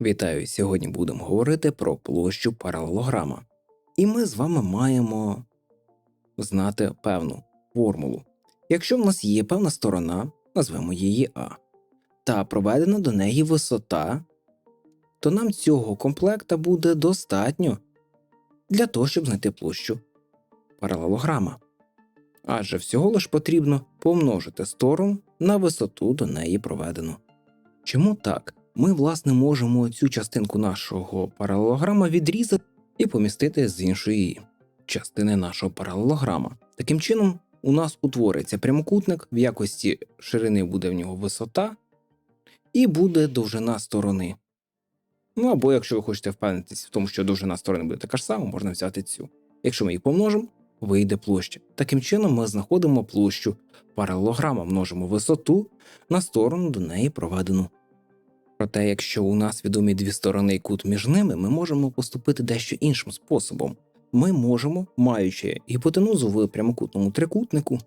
Вітаю! Сьогодні будемо говорити про площу паралелограма. І ми з вами маємо знати певну формулу. Якщо в нас є певна сторона, назвемо її А, та проведена до неї висота, то нам цього комплекта буде достатньо для того, щоб знайти площу паралелограма. Адже всього лиш потрібно помножити сторону на висоту до неї проведену. Чому так? Ми, власне, можемо цю частинку нашого паралелограма відрізати і помістити з іншої частини нашого паралелограма. Таким чином, у нас утвориться прямокутник, в якості ширини буде в нього висота, і буде довжина сторони. Ну або якщо ви хочете впевнитися в тому, що довжина сторони буде така ж сама, можна взяти цю. Якщо ми їх помножимо, вийде площа. Таким чином, ми знаходимо площу паралелограма, множимо висоту на сторону до неї проведену. Проте, якщо у нас відомі дві сторони і кут між ними, ми можемо поступити дещо іншим способом. Ми можемо, маючи гіпотенузу в прямокутному трикутнику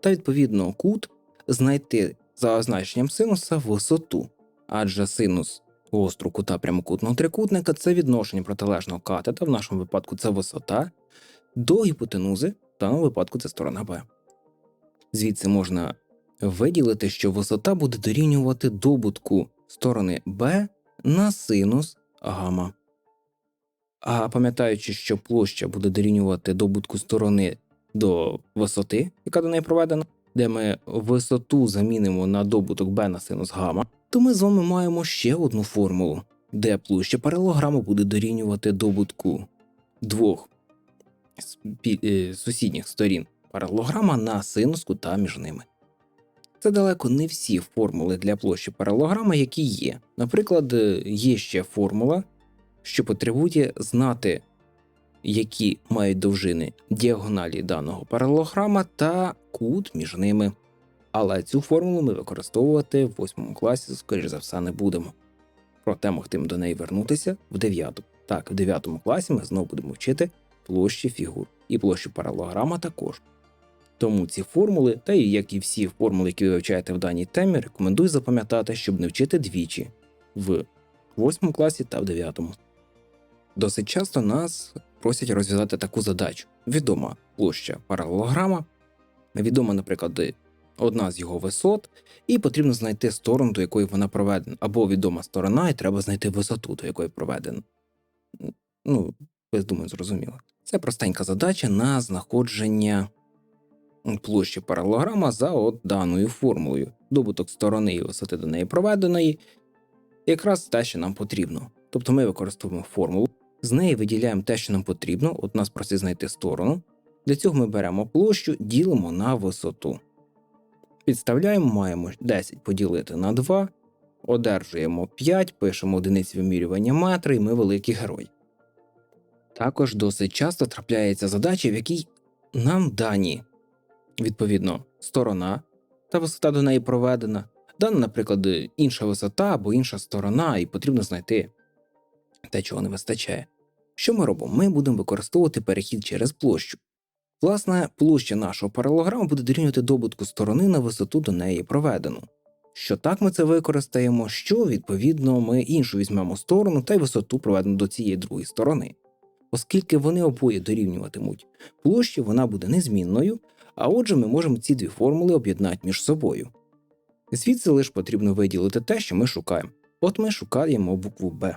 та відповідно кут, знайти за означенням синуса висоту, адже синус гостру кута прямокутного трикутника це відношення протилежного катета, в нашому випадку це висота, до гіпотенузи, в даному випадку це сторона Б. Звідси можна виділити, що висота буде дорівнювати добутку сторони Б на синус гама. А пам'ятаючи, що площа буде дорівнювати добутку сторони до висоти, яка до неї проведена, де ми висоту замінимо на добуток Б на синус гама, то ми з вами маємо ще одну формулу, де площа паралелограму буде дорівнювати добутку двох е, сусідніх сторін паралелограма на синус кута між ними. Це далеко не всі формули для площі паралелограма, які є. Наприклад, е, є ще формула, що потребує знати, які мають довжини діагоналі даного паралелограма та кут між ними. Але цю формулу ми використовувати в 8 класі, скоріш за все, не будемо. Проте могтимо до неї вернутися в 9. Так, в 9 класі ми знову будемо вчити площі фігур і площу паралелограма також. Тому ці формули, та й як і всі формули, які ви вивчаєте в даній темі, рекомендую запам'ятати, щоб не вчити двічі в 8 класі та в 9. Досить часто нас просять розв'язати таку задачу: відома площа паралелограма, відома, наприклад, одна з його висот, і потрібно знайти сторону, до якої вона проведена, або відома сторона, і треба знайти висоту, до якої проведена. Ну, ви думаю, зрозуміли. Це простенька задача на знаходження площі паралелограма за от даною формулою. Добуток сторони і висоти до неї проведеної якраз те, що нам потрібно. Тобто ми використовуємо формулу, з неї виділяємо те, що нам потрібно, от нас просить знайти сторону. Для цього ми беремо площу, ділимо на висоту. Підставляємо, маємо 10 поділити на 2, одержуємо 5, пишемо одиниці вимірювання метри, і ми великий герой. Також досить часто трапляється задача, в якій нам дані відповідно сторона та висота до неї проведена, дана, наприклад, інша висота або інша сторона, і потрібно знайти те, чого не вистачає. Що ми робимо? Ми будемо використовувати перехід через площу. Власне, площа нашого паралелограму буде дорівнювати добутку сторони на висоту до неї проведену. Що так ми це використаємо, що відповідно ми іншу візьмемо сторону та й висоту проведену до цієї другої сторони. Оскільки вони обоє дорівнюватимуть площі, вона буде незмінною, а отже, ми можемо ці дві формули об'єднати між собою. Звідси лише потрібно виділити те, що ми шукаємо. От ми шукаємо букву Б.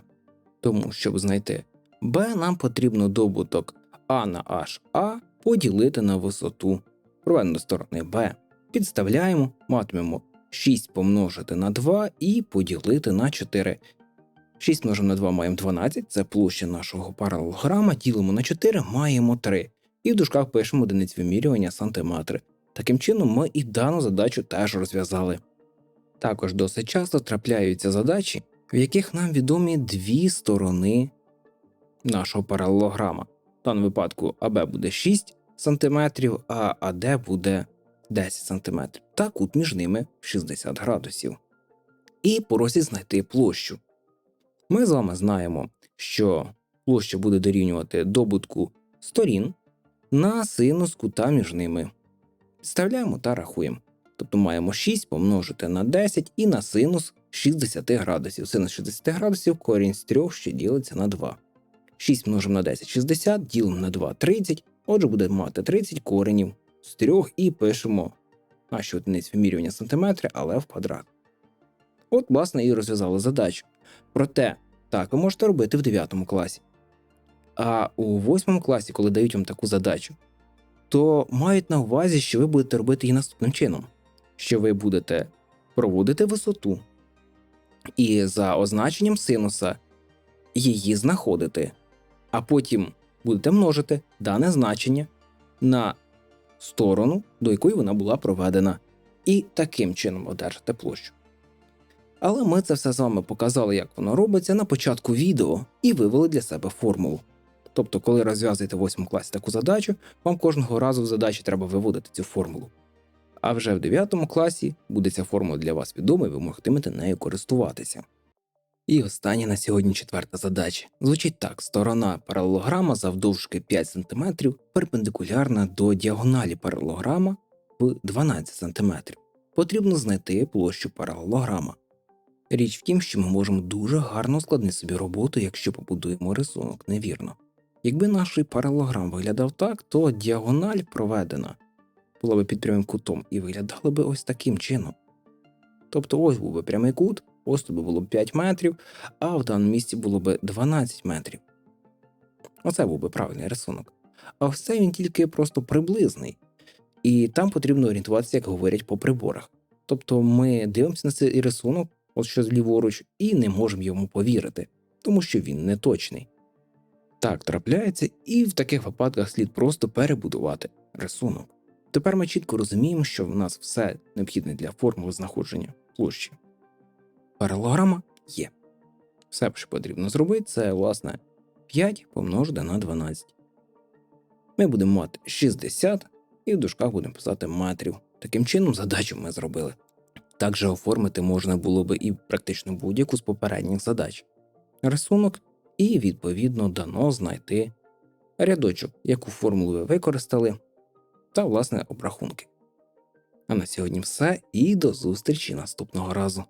Тому, щоб знайти Б, нам потрібно добуток А на HA поділити на висоту проведену сторони Б. Підставляємо, матимемо 6 помножити на 2 і поділити на 4. 6 множимо на 2 маємо 12, це площа нашого паралелограма, ділимо на 4, маємо 3. І в дужках пишемо одиниць вимірювання сантиметри. Таким чином, ми і дану задачу теж розв'язали. Також досить часто трапляються задачі, в яких нам відомі дві сторони нашого паралелограма. В даному випадку АБ буде 6 см, а АД буде 10 см, та кут між ними 60 градусів. І просять знайти площу. Ми з вами знаємо, що площа буде дорівнювати добутку сторін на синус кута між ними. Підставляємо та рахуємо. Тобто маємо 6 помножити на 10 і на синус 60 градусів. Синус 60 градусів корінь з 3, що ділиться на 2. 6 множимо на 10 60, ділимо на 2 30. Отже, будемо мати 30 коренів з 3 і пишемо наші одиниці вимірювання сантиметри, але в квадрат. От, власне, і розв'язали задачу. Проте, так ви можете робити в 9 класі. А у 8 класі, коли дають вам таку задачу, то мають на увазі, що ви будете робити її наступним чином: що ви будете проводити висоту, і за означенням синуса її знаходити, а потім будете множити дане значення на сторону, до якої вона була проведена, і таким чином одержите площу. Але ми це все з вами показали, як воно робиться на початку відео і вивели для себе формулу. Тобто, коли розв'язуєте в 8 класі таку задачу, вам кожного разу в задачі треба виводити цю формулу. А вже в 9 класі буде ця формула для вас відома, і ви могтимете нею користуватися. І остання на сьогодні четверта задача. Звучить так: сторона паралелограма завдовжки 5 см перпендикулярна до діагоналі паралелограма в 12 см. Потрібно знайти площу паралелограма. Річ в тім, що ми можемо дуже гарно ускладнити собі роботу, якщо побудуємо рисунок невірно. Якби наш паралелограм виглядав так, то діагональ проведена була би під прямим кутом і виглядала би ось таким чином. Тобто ось був би прямий кут, ось тут було б 5 метрів, а в даному місці було б 12 метрів. Оце був би правильний рисунок. А це він тільки просто приблизний, і там потрібно орієнтуватися, як говорять по приборах. Тобто ми дивимося на цей рисунок, ось що зліворуч, і не можемо йому повірити, тому що він не точний. Так трапляється, і в таких випадках слід просто перебудувати рисунок. Тепер ми чітко розуміємо, що в нас все необхідне для формули знаходження площі. Паралограма є. Все, що потрібно зробити, це, власне, 5 помножити на 12. Ми будемо мати 60 і в дужках будемо писати метрів. Таким чином, задачу ми зробили. Також оформити можна було би і практично будь-яку з попередніх задач. Рисунок, і, відповідно, дано знайти рядочок, яку формулу ви використали, та, власне, обрахунки. А на сьогодні все і до зустрічі наступного разу.